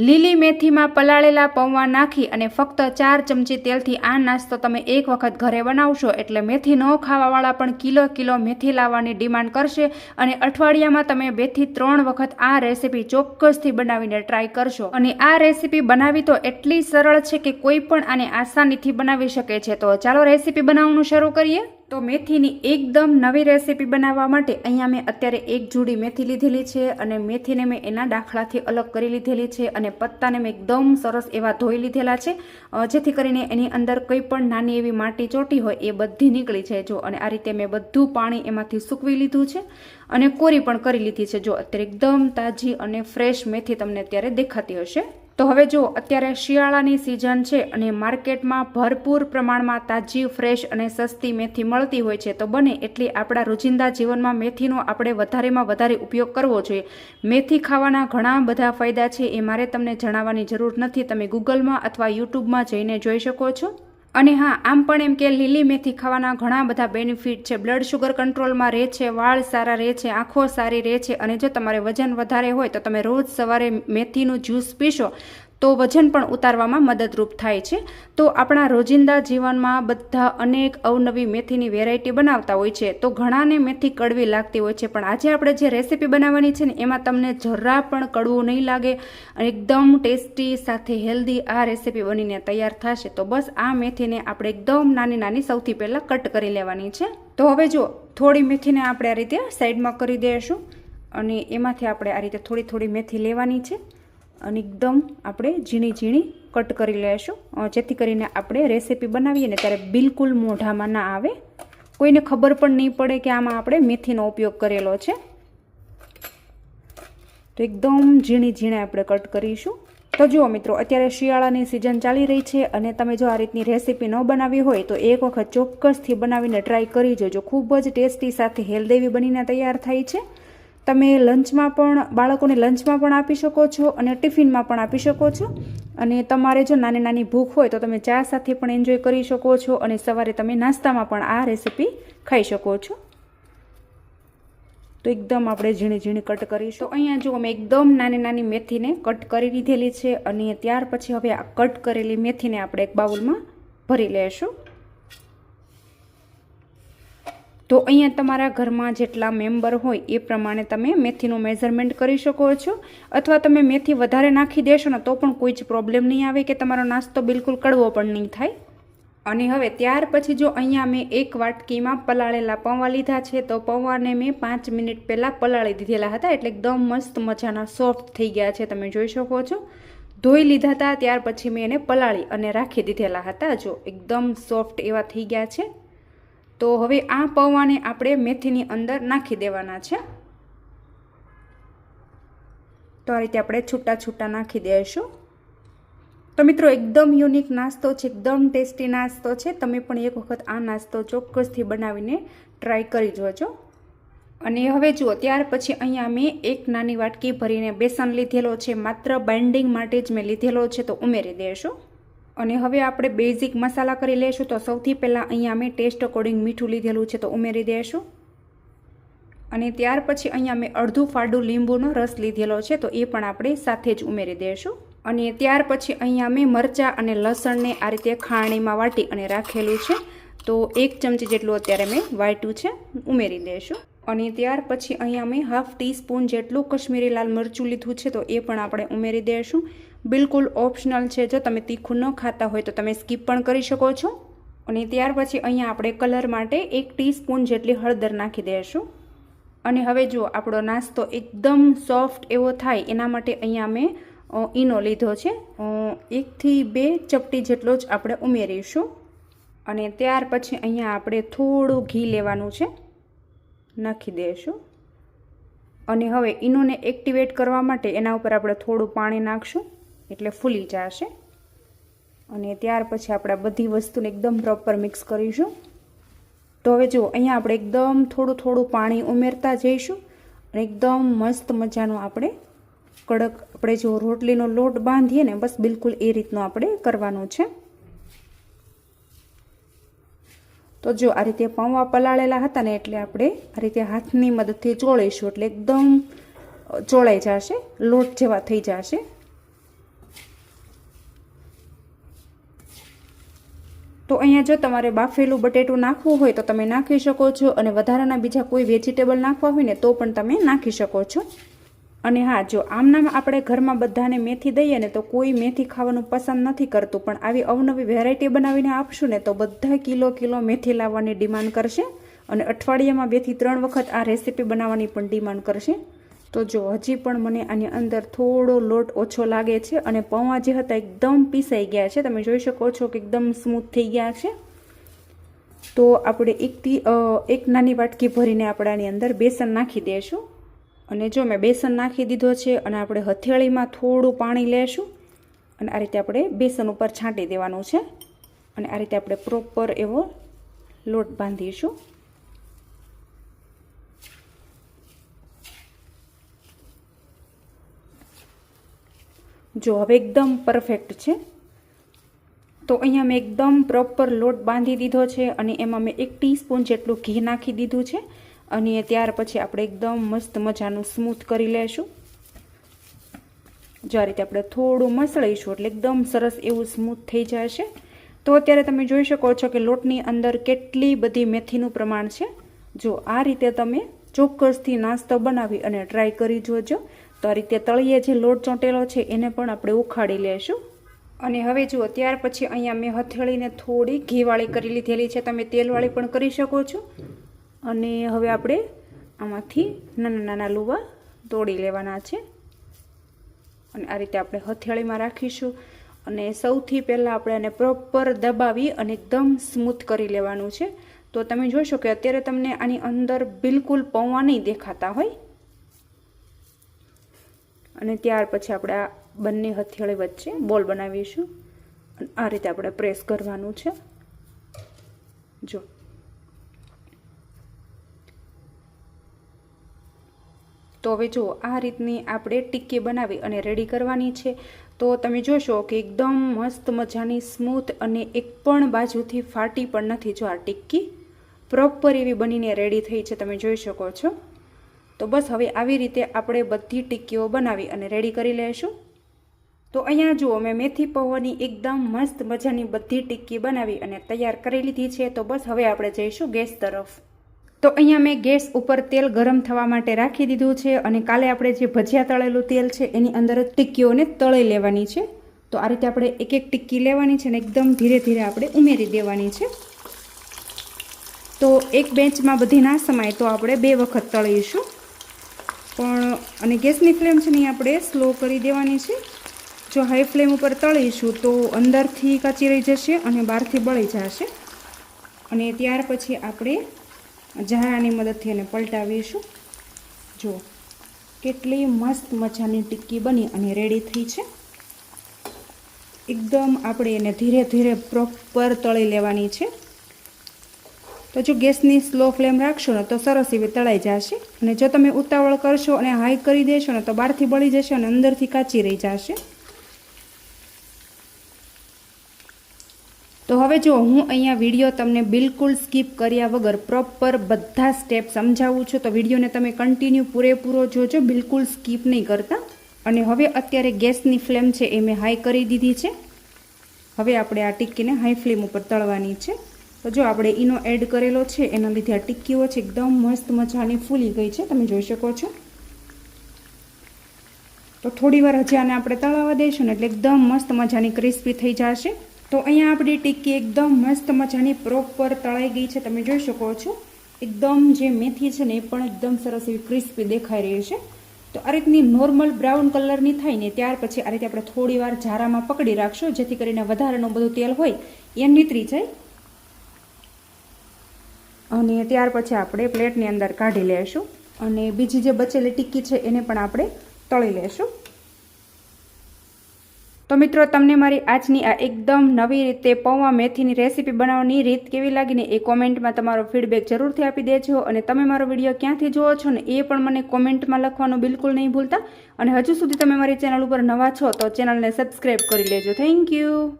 લીલી મેથીમાં પલાળેલા પૌવા નાખી અને ફક્ત ચાર ચમચી તેલથી આ નાસ્તો તમે એક વખત ઘરે બનાવશો એટલે મેથી ન ખાવાવાળા પણ કિલો કિલો મેથી લાવવાની ડિમાન્ડ કરશે અને અઠવાડિયામાં તમે બેથી ત્રણ વખત આ રેસીપી ચોક્કસથી બનાવીને ટ્રાય કરશો. અને આ રેસીપી બનાવી તો એટલી સરળ છે કે કોઈ પણ આને આસાનીથી બનાવી શકે છે. તો ચાલો રેસીપી બનાવવાનું શરૂ કરીએ. તો મેથીની એકદમ નવી રેસીપી બનાવવા માટે અહીંયા મેં અત્યારે એક જોડી મેથી લીધેલી છે અને મેથીને મેં એના દાખલાથી અલગ કરી લીધેલી છે અને પત્તાને મેં એકદમ સરસ એવા ધોઈ લીધેલા છે. જેથી કરીને એની અંદર કંઈ પણ નાની એવી માટી ચોટી હોય એ બધી નીકળી છે જો, અને આ રીતે મેં બધું પાણી એમાંથી સૂકવી લીધું છે અને કોરી પણ કરી લીધી છે. જો, અત્યારે એકદમ તાજી અને ફ્રેશ મેથી તમને અત્યારે દેખાતી હશે. તો હવે જો, અત્યારે શિયાળાની સિઝન છે અને માર્કેટમાં ભરપૂર પ્રમાણમાં તાજી ફ્રેશ અને સસ્તી મેથી મળતી હોય છે, તો બને એટલી આપણા રોજિંદા જીવનમાં મેથીનો આપણે વધારેમાં વધારે ઉપયોગ કરવો જોઈએ. મેથી ખાવાના ઘણા બધા ફાયદા છે, એ મારે તમને જણાવવાની જરૂર નથી. તમે ગૂગલમાં અથવા યુટ્યુબમાં જઈને જોઈ શકો છો. અને હા, આમ પણ એમ કે લીલી મેથી ખાવાના ઘણા બધા બેનિફિટ છે. બ્લડ શુગર કંટ્રોલમાં રહે છે, વાળ સારા રહે છે, આંખો સારી રહે છે અને જો તમારે વજન વધારે હોય તો તમે રોજ સવારે મેથીનું જ્યુસ પીશો. તો વજન પણ ઉતારવામાં મદદરૂપ થાય છે. તો આપણા રોજિંદા જીવનમાં બધા અનેક અવનવી મેથીની વેરાયટી બનાવતા હોય છે. તો ઘણાને મેથી કડવી લાગતી હોય છે. પણ આજે આપણે જે રેસીપી બનાવવાની છે ને, એમાં તમને જરા પણ કડવું નહીં લાગે. એકદમ ટેસ્ટી સાથે હેલ્ધી આ રેસીપી બનીને તૈયાર થશે. તો બસ આ મેથીને આપણે એકદમ નાની નાની સૌથી પહેલાં કટ કરી લેવાની છે. તો હવે જો થોડી મેથીને આપણે આ રીતે સાઈડમાં કરી દઈશું. અને એમાંથી આપણે આ રીતે થોડી થોડી મેથી લેવાની છે. અને એકદમ આપણે ઝીણી ઝીણી કટ કરી લઈશું જેથી કરીને આપણે રેસીપી બનાવીએ ને ત્યારે બિલકુલ મોઢામાં ના આવે. કોઈને ખબર પણ નહીં પડે કે આમાં આપણે મેથીનો ઉપયોગ કરેલો છે. તો એકદમ ઝીણી ઝીણે આપણે કટ કરીશું. તો જુઓ મિત્રો, અત્યારે શિયાળાની સિઝન ચાલી રહી છે અને તમે જો આ રીતની રેસીપી ન બનાવી હોય તો એક વખત ચોક્કસથી બનાવીને ટ્રાય કરી જોજો. ખૂબ જ ટેસ્ટી સાથે હેલ્દેવી બનીને તૈયાર થાય છે. તમે લંચમાં પણ, બાળકોને લંચમાં પણ આપી શકો છો અને ટિફિનમાં પણ આપી શકો છો. અને તમારે જો નાની નાની ભૂખ હોય તો તમે ચા સાથે પણ એન્જોય કરી શકો છો અને સવારે તમે નાસ્તામાં પણ આ રેસીપી ખાઈ શકો છો. તો એકદમ આપણે ઝીણી ઝીણી કટ કરીશું. અહીંયા જો અમે એકદમ નાની નાની મેથીને કટ કરી લીધેલી છે અને ત્યાર પછી હવે આ કટ કરેલી મેથીને આપણે એક બાઉલમાં ભરી લેશું. તો અહીંયા તમારા ઘરમાં જેટલા મેમ્બર હોય એ પ્રમાણે તમે મેથીનું મેઝરમેન્ટ કરી શકો છો. અથવા તમે મેથી વધારે નાખી દેશો ને તો પણ કોઈ જ પ્રોબ્લેમ નહીં આવે કે તમારો નાસ્તો બિલકુલ કડવો પણ નહીં થાય. અને હવે ત્યાર પછી જો અહીંયા મેં એક વાટકીમાં પલાળેલા પૌવા લીધા છે, તો પૌવાને મેં પાંચ મિનિટ પહેલાં પલાળી દીધેલા હતા એટલે એકદમ મસ્ત મજાના સોફ્ટ થઈ ગયા છે, તમે જોઈ શકો છો. ધોઈ લીધા હતા, ત્યાર પછી મેં એને પલાળી અને રાખી દીધેલા હતા. જો એકદમ સોફ્ટ એવા થઈ ગયા છે. તો હવે આ પૌવાને આપણે મેથીની અંદર નાખી દેવાના છે. તો આ રીતે આપણે છૂટા છૂટા નાખી દઈશું તો મિત્રો, એકદમ યુનિક નાસ્તો છે, એકદમ ટેસ્ટી નાસ્તો છે. તમે પણ એક વખત આ નાસ્તો ચોક્કસથી બનાવીને ટ્રાય કરી જોજો. અને હવે જુઓ, ત્યાર પછી અહીંયા મેં એક નાની વાટકી ભરીને બેસન લીધેલો છે. માત્ર બાઇન્ડિંગ માટે જ મેં લીધેલો છે, તો ઉમેરી દઈશું અને હવે આપણે બેઝિક મસાલા કરી લઈશું. તો સૌથી પહેલાં અહીંયા મેં ટેસ્ટ અકોર્ડિંગ મીઠું લીધેલું છે, તો ઉમેરી દઈશું. અને ત્યાર પછી અહીંયા મેં અડધું ફાડું લીંબુનો રસ લીધેલો છે, તો એ પણ આપણે સાથે જ ઉમેરી દઈશું. અને ત્યાર પછી અહીંયા મેં મરચાં અને લસણને આ રીતે ખાણીમાં વાટી અને રાખેલું છે. તો એક ચમચી જેટલું અત્યારે મેં વાટ્યું છે, ઉમેરી દઈશું. અને ત્યાર પછી અહીંયા મેં હાફ ટીસ્પૂન જેટલું કશ્મીરી લાલ મરચું લીધું છે, તો એ પણ આપણે ઉમેરી દઈશું. બિલકુલ ઓપ્શનલ છે. જો તમે તીખું ન ખાતા હોય તો તમે સ્કીપ પણ કરી શકો છો. અને ત્યાર પછી અહીંયા આપણે કલર માટે એક ટીસ્પૂન જેટલી હળદર નાખી દઈશું. અને હવે જો આપણો નાસ્તો એકદમ સોફ્ટ એવો થાય, એના માટે અહીંયા મેં ઈનો લીધો છે. એકથી બે ચપટી જેટલો જ આપણે ઉમેરીશું. અને ત્યાર પછી અહીંયા આપણે થોડું ઘી લેવાનું છે. નાખી દઈશું. અને હવે ઈનોને એક્ટિવેટ કરવા માટે એના ઉપર આપણે થોડું પાણી નાખશું. એટલે ફૂલી જશે. અને ત્યાર પછી આપણે બધી વસ્તુને એકદમ પ્રોપર મિક્સ કરીશું. તો હવે જુઓ, અહીંયા આપણે એકદમ થોડું થોડું પાણી ઉમેરતા જઈશું અને એકદમ મસ્ત મજાનો આપણે કડક, આપણે જો રોટલીનો લોટ બાંધીએ ને, બસ બિલકુલ એ રીતનું આપણે કરવાનું છે. તો જો, આ રીતે પૌવા પલાળેલા હતા ને, એટલે આપણે આ રીતે હાથની મદદથી ચોળીશું, એટલે એકદમ ચોળાઈ જશે, લોટ જેવા થઈ જશે. તો અહીંયા જો તમારે બાફેલું બટેટું નાખવું હોય તો તમે નાખી શકો છો અને વધારાના બીજા કોઈ વેજીટેબલ નાખવા હોય ને તો પણ તમે નાખી શકો છો. અને હા, જો આમનામ આપણે ઘરમાં બધાને મેથી દઈએ ને તો કોઈ મેથી ખાવાનું પસંદ નથી કરતું, પણ આવી અવનવી વેરાયટી બનાવીને આપશું ને તો બધા કિલો કિલો મેથી લાવવાની ડિમાન્ડ કરશે અને અઠવાડિયામાં બેથી ત્રણ વખત આ રેસીપી બનાવવાની પણ ડિમાન્ડ કરશે. તો જો હજી પણ મને આની અંદર થોડો લોટ ઓછો લાગે છે અને પૌવા જે હતા એકદમ પીસાઈ ગયા છે, તમે જોઈ શકો છો કે એકદમ સ્મૂથ થઈ ગયા છે. તો આપણે એકથી એક નાની વાટકી ભરીને આપણે આની અંદર બેસન નાખી દઈશું અને જો મેં બેસન નાખી દીધો છે અને આપણે હથેળીમાં થોડું પાણી લેશું અને આ રીતે આપણે બેસન ઉપર છાંટી દેવાનું છે. અને આ રીતે આપણે પ્રોપર એવો લોટ બાંધીશું. જો હવે એકદમ પરફેક્ટ છે. તો અહીંયા મેં એકદમ પ્રોપર લોટ બાંધી દીધો છે અને એમાં મેં એક ટીસ્પૂન જેટલું ઘી નાખી દીધું છે. અને ત્યાર પછી આપણે એકદમ મસ્ત મજાનું સ્મૂથ કરી લેશું. જો આ રીતે આપણે થોડું મસળીશું એટલે એકદમ સરસ એવું સ્મૂથ થઈ જશે. તો અત્યારે તમે જોઈ શકો છો કે લોટની અંદર કેટલી બધી મેથીનું પ્રમાણ છે. જો આ રીતે તમે ચોક્કસથી નાસ્તો બનાવી અને ટ્રાય કરી જોજો. તો આ રીતે તળીએ જે લોટ ચોંટેલો છે એને પણ આપણે ઉખાડી લેશું. અને હવે જુઓ, ત્યાર પછી અહીંયા મેં હથેળીને થોડી ઘીવાળી કરી લીધેલી છે. તમે તેલવાળી પણ કરી શકો છો. અને હવે આપણે આમાંથી નાના નાના લુવા તોડી લેવાના છે. અને આ રીતે આપણે હથેળીમાં રાખીશું. અને સૌથી પહેલાં આપણે એને પ્રોપર દબાવી અને એકદમ સ્મૂથ કરી લેવાનું છે. તો તમે જોશો કે અત્યારે તમને આની અંદર બિલકુલ પૌવા નહીં દેખાતા હોય. અને ત્યાર પછી આપણે આ બંને હથેળી વચ્ચે બોલ બનાવીશું. આ રીતે આપણે પ્રેસ કરવાનું છે. જો. તો હવે જુઓ આ રીતની આપણે ટિક્કી બનાવી અને રેડી કરવાની છે. તો તમે જોશો કે એકદમ મસ્ત મજાની સ્મૂથ અને એક પણ બાજુથી ફાટી પણ નથી જો આ ટિક્કી પ્રોપર એવી બનીને રેડી થઈ છે, તમે જોઈ શકો છો. તો બસ હવે આવી રીતે આપણે બધી ટિક્કીઓ બનાવી અને રેડી કરી લઈશું. તો અહીંયા જુઓ, મેં મેથી પૌવાની એકદમ મસ્ત મજાની બધી ટિક્કી બનાવી અને તૈયાર કરી લીધી છે. તો બસ હવે આપણે જઈશું ગેસ તરફ. તો અહીંયા મેં ગેસ ઉપર તેલ ગરમ થવા માટે રાખી દીધું છે અને કાલે આપણે જે ભજીયા તળેલું તેલ છે એની અંદર જ ટિક્કીઓને તળી લેવાની છે. તો આ રીતે આપણે એક એક ટિક્કી લેવાની છે અને એકદમ ધીરે ધીરે આપણે ઉમેરી દેવાની છે. તો એક બેન્ચમાં બધી ના સમાય તો આપણે બે વખત તળીશું. પણ, અને ગેસની ફ્લેમ છે ને આપણે સ્લો કરી દેવાની છે. જો હાઈ ફ્લેમ ઉપર તળીશું તો અંદરથી કાચી રહી જશે અને બહારથી બળી જશે. અને ત્યાર પછી આપણે ઝારાની મદદથી એને પલટાવીશું. જો, કેટલી મસ્ત મજાની ટિક્કી બની અને રેડી થઈ છે. એકદમ આપણે એને ધીરે ધીરે પ્રોપર તળી લેવાની છે. તો જો ગેસની સ્લો ફ્લેમ રાખશો ને તો સરસ એવી તળાઈ જશે. અને જો તમે ઉતાવળ કરશો અને હાઈ કરી દેશો ને તો બહારથી બળી જશે અને અંદરથી કાચી રહી જશે. તો હવે જો હું અહીંયા વીડિયો તમને બિલકુલ સ્કીપ કર્યા વગર પ્રોપર બધા સ્ટેપ સમજાવું છું, તો વિડીયોને તમે કન્ટિન્યુ પૂરેપૂરો જોજો, બિલકુલ સ્કીપ નહીં કરતા. અને હવે અત્યારે ગેસની ફ્લેમ છે એ મેં હાઈ કરી દીધી છે. હવે આપણે આ ટિક્કીને હાઈ ફ્લેમ ઉપર તળવાની છે. તો જો આપણે ઈનો એડ કરેલો છે, એના લીધે આ ટિક્કીઓ છે એકદમ મસ્ત મજાની ફૂલી ગઈ છે, તમે જોઈ શકો છો. તો થોડી વાર હજી આને આપણે તળાવવા દઈશું ને એટલે એકદમ મસ્ત મજાની ક્રિસ્પી થઈ જશે. તો અહીંયા આપણી ટિક્કી એકદમ મસ્ત મજાની પ્રોપર તળાઈ ગઈ છે, તમે જોઈ શકો છો. એકદમ જે મેથી છે ને એ પણ એકદમ સરસ એવી ક્રિસ્પી દેખાઈ રહી છે. તો આ રીતની નોર્મલ બ્રાઉન કલરની થાય ને ત્યાર પછી આ રીતે આપણે થોડી વાર ઝારામાં પકડી રાખશું, જેથી કરીને વધારાનું બધું તેલ હોય એ નીતરી જાય. અને ત્યાર પછી આપણે પ્લેટની અંદર કાઢી લેશું અને બીજી જે બચેલી ટિક્કી છે એને પણ આપણે તળી લેશું. તો મિત્રો, તમને મારી આજની આ એકદમ નવી રીતે પૌવા મેથીની રેસીપી બનાવવાની રીત કેવી લાગીને એ કોમેન્ટમાં તમારો ફીડબેક જરૂરથી આપી દેજો અને તમે મારો વીડિયો ક્યાંથી જુઓ છો ને એ પણ મને કોમેન્ટમાં લખવાનું બિલકુલ નહીં ભૂલતા. અને હજુ સુધી તમે મારી ચેનલ ઉપર નવા છો તો ચેનલને સબસ્ક્રાઈબ કરી લેજો. Thank you